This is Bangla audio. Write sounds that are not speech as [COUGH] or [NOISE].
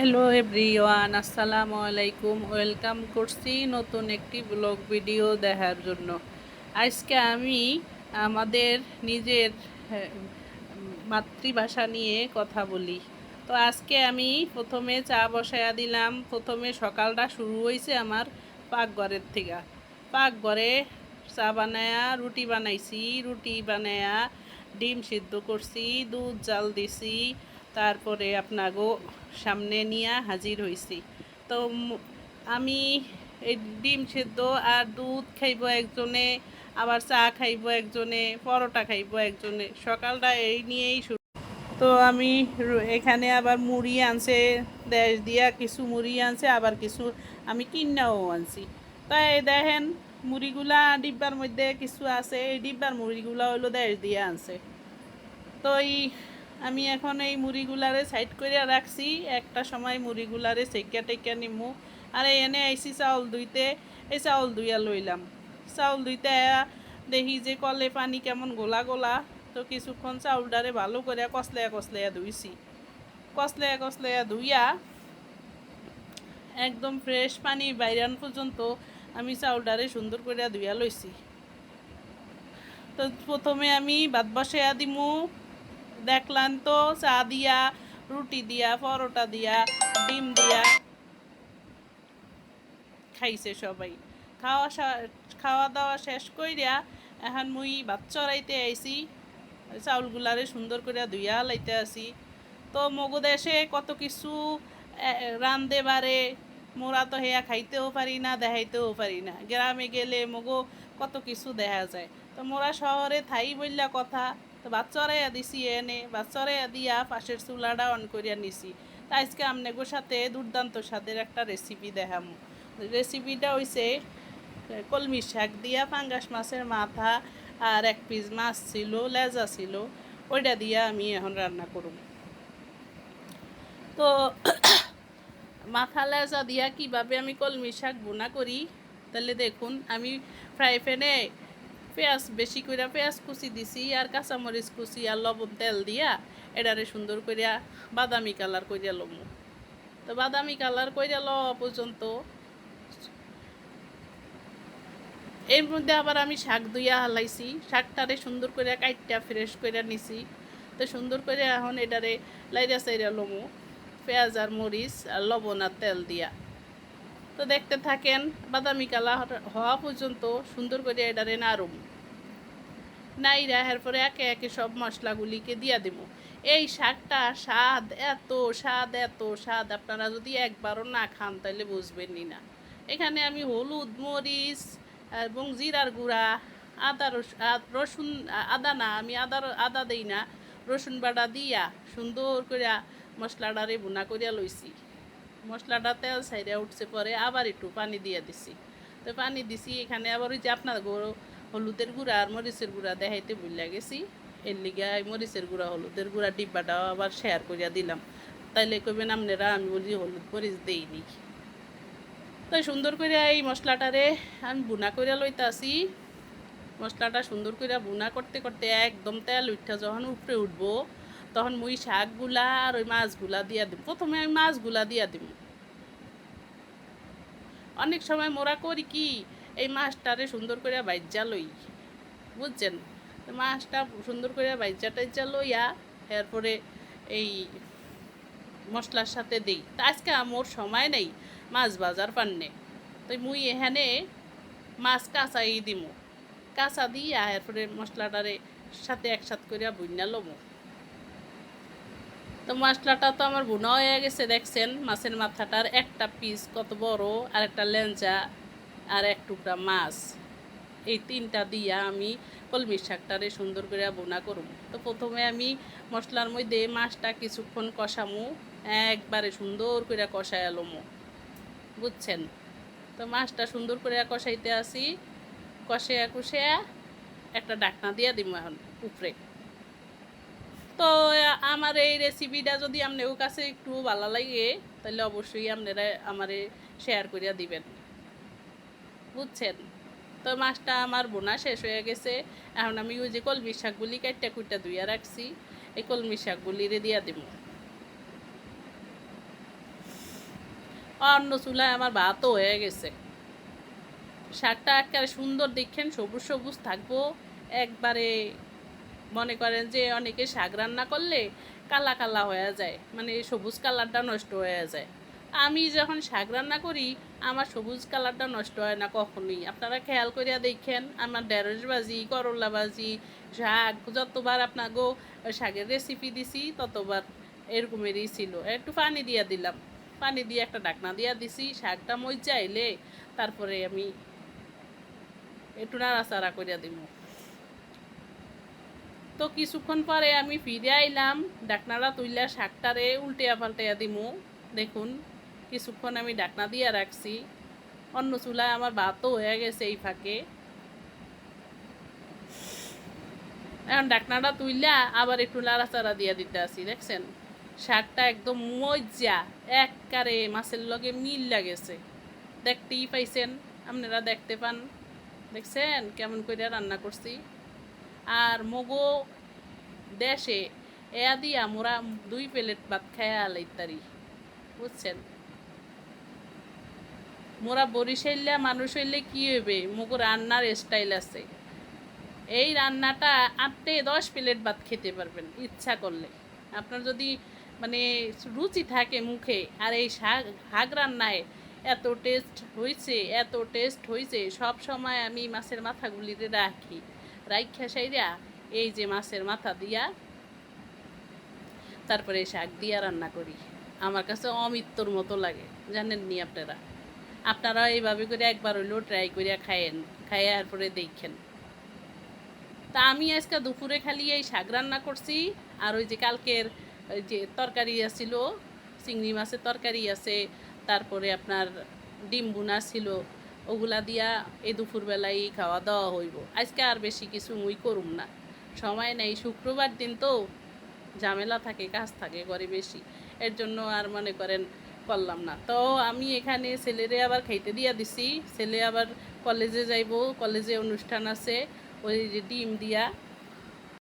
হ্যালো এভরিওয়ান আসসালামু আলাইকুম। ওয়েলকাম করছি নতুন একটি ব্লগ ভিডিও দেখার জন্য। আজকে আমি আমাদের নিজের হ্যাঁ, মাতৃভাষা নিয়ে কথা বলি। তো আজকে আমি প্রথমে চা বসায়া দিলাম। প্রথমে সকালটা শুরু হয়েছে আমার পাকঘরের থেকে। পাকঘরে চা বানায়া রুটি বানাইছি। রুটি বানায়া ডিম সিদ্ধ করছি দুধ জাল দিছি। তারপরে আপনাগো সামনে নিয়ে হাজির হয়েছি তো আমি এই ডিম সেদ্ধ আর দুধ খাইব একজনে, আবার চা খাইব একজনে, পরোটা খাইব একজনে, সকালটা এই নিয়েই শুরু। তো আমি এখানে আবার মুড়ি আনছে, দেশ দিয়া কিছু মুড়ি আনছে, আবার কিছু আমি কিনাও আনছি। তাই দেখেন, মুড়িগুলা ডিব্বার মধ্যে কিছু আছে, এই ডিব্বার মুড়িগুলা হলো দেশ দিয়ে আনছে। তো এই আমি এখন এই মুড়িগুলারে সাইড করে রাখছি। একটা সময় মুড়িগুলারে সেকা টেকা নিমু। আর এনে আইসি চাউল দুইতে এই চাউল দুইয়া লইলাম। চাউল আয়া দেখি যে কলে পানি কেমন গোলা গোলা। তো কিছুক্ষণ চাউলটারে ভালো করে কসলেয়া কসলেয়া ধুইছি। কসলেয়া কসলেয়া ধুইয়া একদম ফ্রেশ পানি বাইরান পর্যন্ত আমি চাউলটারে সুন্দর করে ধুইয়া লইছি। তো প্রথমে আমি ভাত বসাইয়া দিমু। দেখলাম তো, চা দিয়া, রুটি দিয়া, পরোটা দিয়া, ডিম দিয়া। খাইছে সবাই। খাওয়া খাওয়া দাওয়া শেষ কইরা এখন মুই ভাত চড়াইতে আইছি। চাউলগুলারে সুন্দর করে ধুইয়া লাইতে আসি তো মগু দেশে কত কিছু রান্ধে বারে মোরা তো হেয়া খাইতেও পারি না, দেখাইতেও পারি না। গ্রামে গেলে মগো কত কিছু দেখা যায়। তো মোরা শহরে থাই বললা কথা। তো বাচ্চারাইয়া দিছি এনে বাচ্চারাইয়া দিয়া পাশের চুলাটা অন করিয়া নিছি। তা আজকে আমনেগোর সাথে দুর্দান্ত স্বাদের একটা রেসিপি দেখাম। রেসিপিটা হইছে কলমি শাক দিয়া পাঙ্গাস মাছের মাথা আর এক পিস মাছ ছিল, লেজা ছিল, ওইটা দিয়া আমি এখন রান্না করুম। তো [COUGHS] মাথা লেজা দিয়া কীভাবে আমি কলমি শাক বোনা করি? তাহলে দেখুন, আমি ফ্রাই প্যানে পেঁয়াজ, বেশি করে পেঁয়াজ কুচি দিছি আর কাঁচামরিচ কুচি আর লবণ তেল দিয়া এটারে সুন্দর করিয়া বাদামি কালার করিয়া লমু। তো বাদামি কালার করিয়া লওয়া পর্যন্ত এর মধ্যে আবার আমি শাক দুইয়া হালাইছি, শাকটারে সুন্দর করে কাইটটা ফ্রেশ করে নিছি। তো সুন্দর করে এখন এটারে লাইরা সাইরা লমু, পেঁয়াজ আর মরিচ আর লবণ আর তেল দিয়া। তো দেখতে থাকেন, বাদামি কালার হওয়া পর্যন্ত সুন্দর করে এটারে নাড়ুম নাইরা এরপরে একে একে সব মশলাগুলিকে দিয়া দিব এই শাকটা স্বাদ এত স্বাদ এত, স্বাদ। আপনারা যদি একবারও না খান, তাহলে বুঝবেনই না। এখানে আমি হলুদ, মরিচ এবং জিরার গুঁড়া, আদা রসুন আদা না, আমি আদা আদা দেই না, রসুন বাটা দিয়া সুন্দর করে মশলাটারে বুনা করিয়া লইছি। মশলাটা তেল সাইডে উঠছে পরে আবার একটু পানি দিয়ে দিছি। তো পানি দিছি, এখানে আবার ওই যে আপনার গরু হলুদের গুঁড়া আর মরিচের গুঁড়া দেখাইতে ভুলে গেছি। এর লিগে মরিচের গুঁড়া, হলুদের গুঁড়া ডিব্বাটাও আবার শেয়ার করিয়া দিলাম। তাইলে কইবেন আপনারা, আমি বলি হলুদ মরিচ দেইনি। তো সুন্দর করে এই মশলাটারে আমি বুনা করে লইতাছি। মশলাটা সুন্দর করে বুনা করতে করতে একদম তেল উঠা যখন উপরে উঠবো তখন মুই শাকগুলা আর ওই মাছগুলা দিয়া দিব প্রথমে আমি মাছগুলা দিয়া দিব অনেক সময় মোরা করি কি, এই মাছটারে সুন্দর করে বাইজা লই। বুঝছেন? মাছটা সুন্দর করে বাইজা টাইজা লইয়া এরপরে এই মশলার সাথে দিই। তা আজকে আমার সময় নেই মাছ বাজার পান্নে। তো মুই এখানে মাছ কাঁচাই দিমু। কাঁচা দিয়া এরপরে মশলাটারে সাথে একসাথ করিয়া বুইনা লমু। তো মশলাটা তো আমার বুনা হয়ে গেছে, দেখছেন? মাছের মাথাটার একটা পিস কত বড়, আর একটা লেঞ্জা, আর এক টুকরা মাছ। এই তিনটা দিয়া আমি কলমি শাকটারে সুন্দর করে বোনা করব তো প্রথমে আমি মশলার মধ্যে মাছটা কিছুক্ষণ কষামু, একবারে সুন্দর করে কষায় লমু। বুঝছেন? তো মাছটা সুন্দর করে কষাইতে আসি কষায়া কষায়া একটা ডাকনা দিয়া দিব এখন উপরে। তো, আমার এই রেসিপিটা যদি আপনার কাছে একটু ভালো লাগে, তাহলে অবশ্যই আপনারা আমারে শেয়ার করিয়া দিবেন। বুঝছেন? তো মাছটা আমার বোনা শেষ হয়ে গেছে। এখন আমি ওই যে কলমি শাকগুলি কাটটা কুইটা ধুইয়া রাখছি। এই কলমি শাকগুলি রে দিয়া দিব অন্য চুলায় আমার ভাতও হয়ে গেছে। শাকটা একেবারে সুন্দর দেখেন, সবুজ সবুজ থাকব। একবারে মনে করেন যে অনেকে শাক রান্না করলে কালা কালা হয়ে যায় মানে সবুজ কালারটা নষ্ট হয়ে যায়। আমি যখন শাক রান্না করি, আমার সবুজ কালারটা নষ্ট হয় না কখনোই। আপনারা খেয়াল করিয়া দেখেন, আমার ঢেঁড়স ভাজি, করলা ভাজি, শাক, যতবার আপনাকে শাকের রেসিপি দিছি, ততবার এরকমেরই ছিল। একটু পানি দিয়া দিলাম। পানি দিয়ে একটা ডাকনা দিয়া দিছি, শাকটা মজা এলে তারপরে আমি একটু নাড়াচাড়া করিয়া দিব তো কিছুক্ষণ পরে আমি ফিরে আইলাম। ডাকনাটা তুইলা শাকটারে উল্টিয়া পাল্টাইয়া দিমু। দেখুন, কিছুক্ষণ আমি ডাকনা দিয়া রাখছি। অন্য চুলায় আমার ভাতও হয়ে গেছে এই ফাঁকে। এখন ডাকনাটা তুইলা আবার একটু নাড়াচাড়া দিয়া দিতে আসি, দেখছেন? শাকটা একদম মজা এককারে মাছের লগে মিল লাগেছে। দেখতেই পাইছেন, আপনারা দেখতে পান। দেখছেন? কেমন করে রান্না করছি। আর মগো দেশে এয়া দিয়া মোরা দুই প্লেট ভাত খায়া লাইতারি, বুঝছেন? মোরা বরিশাইলা মানুষ হইলে কি হইবে? মগো রান্নার স্টাইল আছে। এই রান্নাটা আপনি দশ প্লেট ভাত খেতে পারবেন, ইচ্ছা করলে। আপনার যদি মানে রুচি থাকে মুখে, আর এই শাক শাক রান্নায় এত টেস্ট হয়েছে এত টেস্ট হয়েছে সব সময় আমি মাছের মাথাগুলিতে রাখি। রাইখা সাইরা এই যে মাছের মাথা দিয়া তারপরে শাক দিয়া রান্না করি। আমার কাছে অমৃত্যুর মতো লাগে, জানেননি আপনারা? আপনারা এইভাবে করে একবার হইলেও ট্রাই করিয়া খায়েন, খাইয়া পরে দেখেন। তা আমি আজকে দুপুরে খালি এই শাক রান্না করছি, আর ওই যে কালকের ওই যে তরকারি আছিল, চিংড়ি মাছের তরকারি আছে, তারপরে আপনার ডিম বুনা ছিল ওগুলা দিয়া এই দুপুরবেলায় খাওয়া দাওয়া হইব। আজকে আর বেশি কিছু মুই করুম না। সময় নেই, শুক্রবার দিন তো ঝামেলা থাকে, কাজ থাকে করে বেশি। এর জন্য আর মনে করেন করলাম না। তো আমি এখানে ছেলেরে আবার খাইতে দিয়া দিছি। ছেলে আবার কলেজে যাইব, কলেজে অনুষ্ঠান আছে। ওই যে ডিম দিয়া